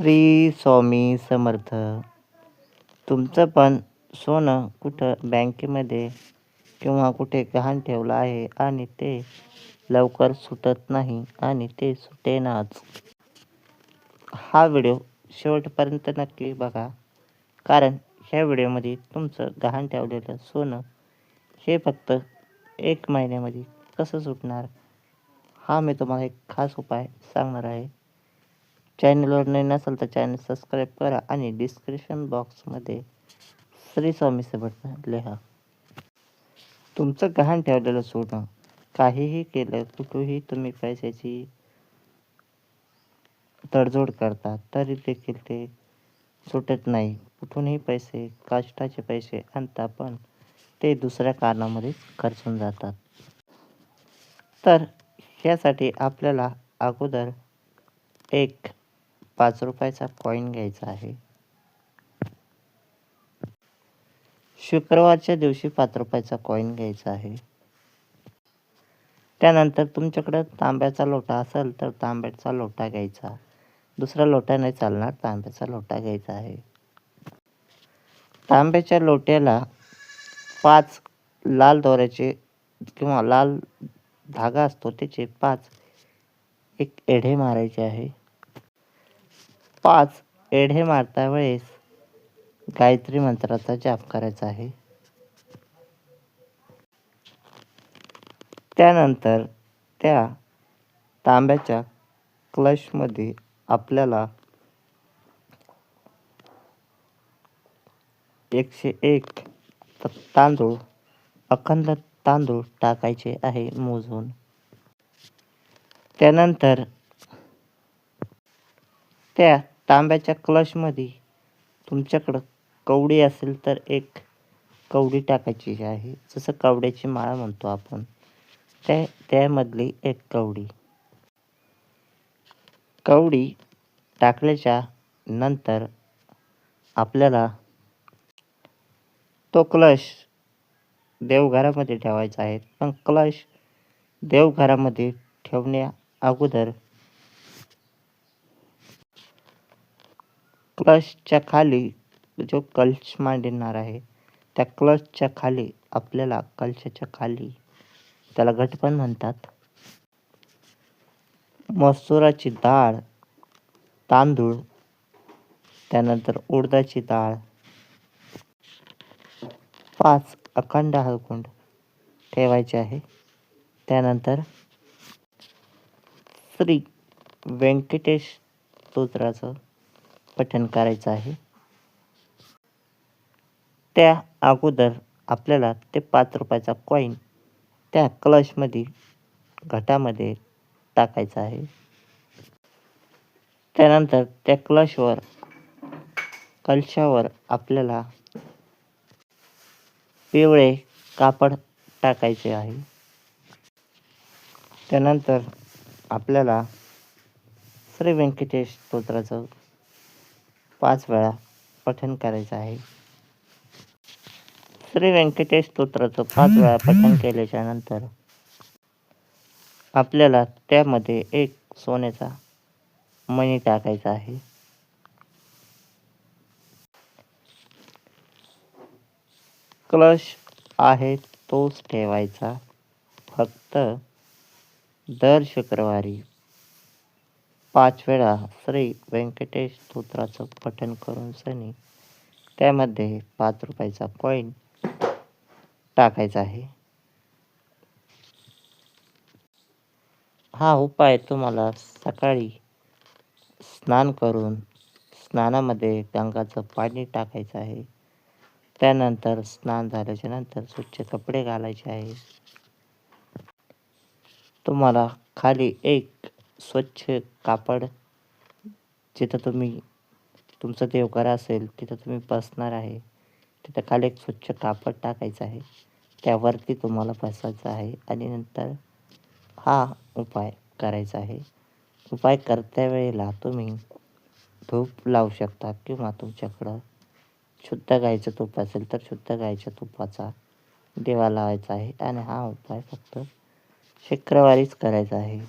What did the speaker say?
श्री स्वामी समर्थ. तुमचं पण सोनं कुठं बँकेमध्ये किंवा कुठे गहाण ठेवलं आहे आणि ते लवकर सुटत नाही आणि ते सुटेनाच. हा व्हिडिओ शेवटपर्यंत नक्की बघा. कारण ह्या व्हिडिओमध्ये तुमचं गहाण ठेवलेलं सोनं हे फक्त एक महिन्यामध्ये कसं सुटणार? हा मी तुम्हाला एक खास उपाय सांगणार आहे. चॅनलवर नाही नसेल तर चॅनल सबस्क्राईब करा आणि डिस्क्रिप्शन बॉक्समध्ये श्री स्वामी बटन लिहा. तुमचं गहाण ठेवलेलं सोनं काहीही केलं कुठेही तुम्ही पैशाची तडजोड करता तरी देखील ते सुटत नाही. कुठूनही पैसे कष्टाचे पैसे आणता पण ते दुसऱ्या कारणामध्ये खर्चून जातात. तर ह्यासाठी आपल्याला अगोदर एक पाच रुपयाचा कॉईन घ्यायचा आहे. शुक्रवारच्या दिवशी पाच रुपयाचा कॉईन घ्यायचा आहे. त्यानंतर तुमच्याकडं तांब्याचा लोटा असेल तर तांब्याचा लोटा घ्यायचा. दुसरा लोटा नाही चालणार तांब्याचा लोटा घ्यायचा आहे. तांब्याच्या लोट्याला पाच लाल दोऱ्याचे किंवा लाल धागा असतो त्याचे पाच एक एढे मारायचे आहे. पाच एढे मारता वेळेस गायत्री मंत्राचा जाप करायचा आहे. त्यानंतर त्या तांब्याच्या क्लशमध्ये आपल्याला एकशे एक तांदूळ अखंड तांदूळ टाकायचे आहे मोजून. त्यानंतर त्या तांब्याच्या क्लशमध्ये तुमच्याकडं कवडी असेल तर एक कवडी टाकायची आहे. जसं कवड्याची माळा म्हणतो आपण त्या त्यामधली एक कवडी. कवडी टाकल्याच्या नंतर आपल्याला तो क्लश देवघरामध्ये ठेवायचा आहे. पण क्लश देवघरामध्ये ठेवण्या अगोदर क्लचच्या खाली जो कलश मांडणार आहे त्या क्लचच्या खाली आपल्याला कलशाच्या खाली त्याला घटपण म्हणतात. मसुराची डाळ तांदूळ त्यानंतर उडदाची डाळ पाच अखंड हळकुंड ठेवायचे आहे. त्यानंतर श्री व्यंकटेश स्तोत्राचं पठण करायचं आहे. त्या अगोदर आपल्याला ते पाच रुपयाचा कॉईन त्या कलशमध्ये घटामध्ये टाकायचा आहे. त्यानंतर त्या कलशवर कलशावर आपल्याला पिवळे कापड टाकायचे आहे. त्यानंतर आपल्याला श्री व्यंकटेश स्तोत्राचं पाच वेळा पठण करायचं आहे. श्री व्यंकटेश स्तोत्राचं पाच वेळा पठण केल्याच्यानंतर आपल्याला त्यामध्ये एक सोन्याचा मणी टाकायचा आहे. क्लश आहे तोच ठेवायचा. फक्त दर शुक्रवारी पाच वेळा श्री व्यंकटेश स्तोत्राचं पठण करून सनी त्यामध्ये पाच रुपयाचा कॉईन टाकायचा आहे. हा उपाय तुम्हाला सकाळी स्नान करून स्नानामध्ये गंगाचं पाणी टाकायचं आहे. त्यानंतर स्नान झाल्याच्यानंतर स्वच्छ कपडे घालायचे आहे. तुम्हाला खाली एक स्वच्छ कापड जिथं तुम्ही तुमचं देवघर असेल तिथं तुम्ही बसणार आहे. तिथं खाली एक स्वच्छ कापड टाकायचं आहे. त्यावरती तुम्हाला बसायचं आहे आणि नंतर हा उपाय करायचा आहे. उपाय करत्या वेळेला तुम्ही धूप लावू शकता किंवा तुमच्याकडं शुद्ध गाईचं तूप असेल तर शुद्ध गाईच्या तुपाचा दिवा लावायचा आहे. आणि हा उपाय फक्त शुक्रवारीच करायचा आहे.